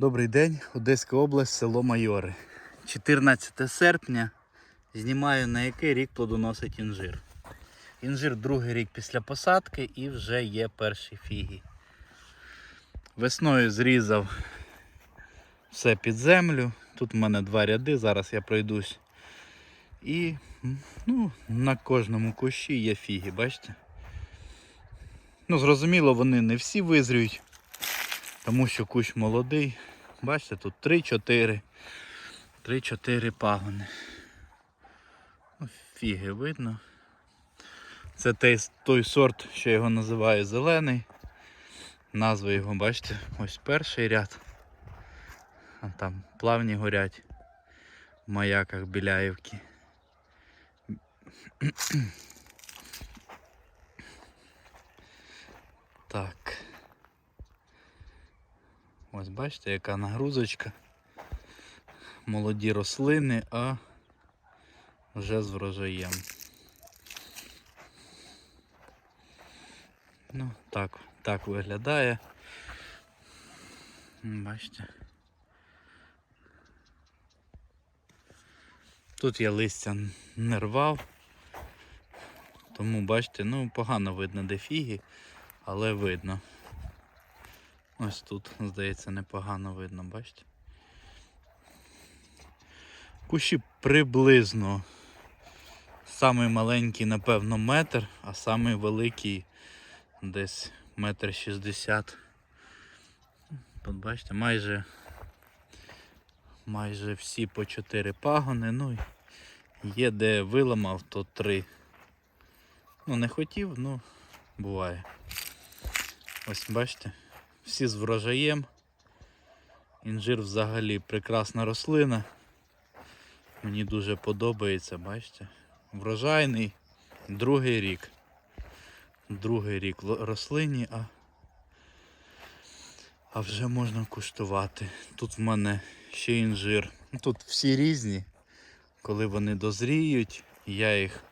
Добрий день, Одеська область, село Майори. 14 серпня знімаю на який рік плодоносить інжир. Інжир другий рік після посадки і вже є перші фіги. Весною зрізав все під землю. Тут в мене два ряди, зараз я пройдусь. І ну, на кожному кущі є фіги, бачите? Ну, зрозуміло, вони не всі визрюють, тому що кущ молодий. Бачите, тут 3-4. 3-4 пагони. Ну, Фіги видно. Це той, той сорт, що його називаю зелений. Назва його, бачите, ось перший ряд. А там плавні горять в маяках Біляївки. Так. Ось бачите, яка нагрузочка. Молоді рослини, а вже з врожаєм. Ну, так, так виглядає. Бачите. Тут я листя не рвав, тому бачите, ну погано видно де фіги, але видно. Ось тут, здається, непогано видно, бачите? Кущі приблизно. Самий маленький, напевно, метр, а самий великий десь метр шістдесят. Тут бачите, майже майже всі по 4 пагони. Ну є де виламав, то 3. Ну не хотів, ну буває. Ось бачите, всі з врожаєм. Інжир взагалі прекрасна рослина. Мені дуже подобається, бачите. Врожайний другий рік. Другий рік рослині, а, а вже можна куштувати. Тут в мене ще інжир. Тут всі різні. Коли вони дозріють, я їх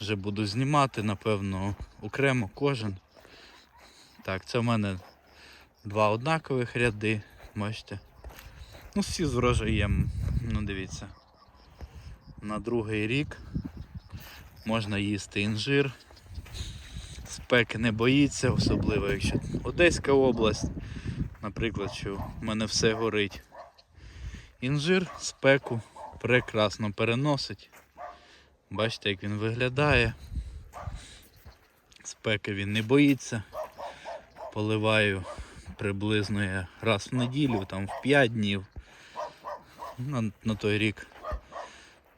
вже буду знімати, напевно, окремо кожен. Так, це в мене два однакових ряди, бачите. Ну, всі з врожаєм, ну дивіться. На другий рік можна їсти інжир. Спеки не боїться, особливо якщо Одеська область, наприклад, що в мене все горить. Інжир спеку прекрасно переносить. Бачите, як він виглядає. Спеки він не боїться. Поливаю приблизно я раз в неділю, там в 5 днів. На, на той рік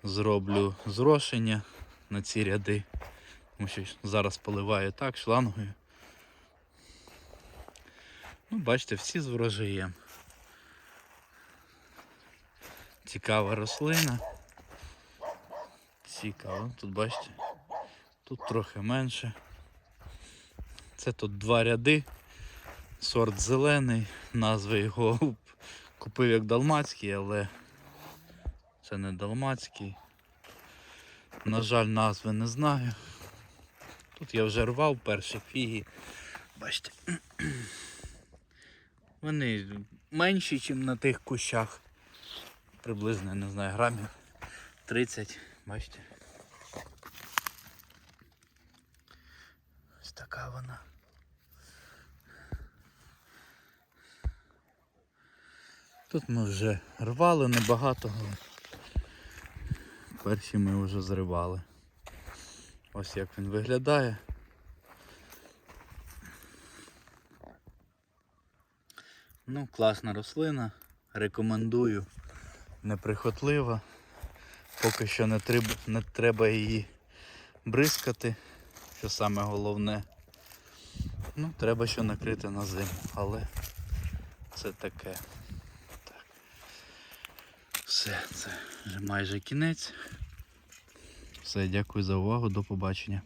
зроблю зрошення на ці ряди. Тому що зараз поливаю так, шлангою. Ну, бачите, всі з врожаєм. Цікава рослина. Цікаво. Тут бачите, тут трохи менше. Це тут два ряди. Сорт зелений, назви його купив як далмацький, але це не далмацький. На жаль, назви не знаю. Тут я вже рвав перші фіги. Бачите. Вони менші, ніж на тих кущах. Приблизно, не знаю, грамів 30, бачите. Ось така вона. Тут ми вже рвали небагато, але перші ми вже зривали. Ось як він виглядає. Ну, класна рослина. Рекомендую. Неприхотлива. Поки що не треба, не треба її бризкати, що саме головне. Ну, треба що накрити на зиму, але це таке. Все, це вже майже кінець. Все, дякую за увагу, до побачення.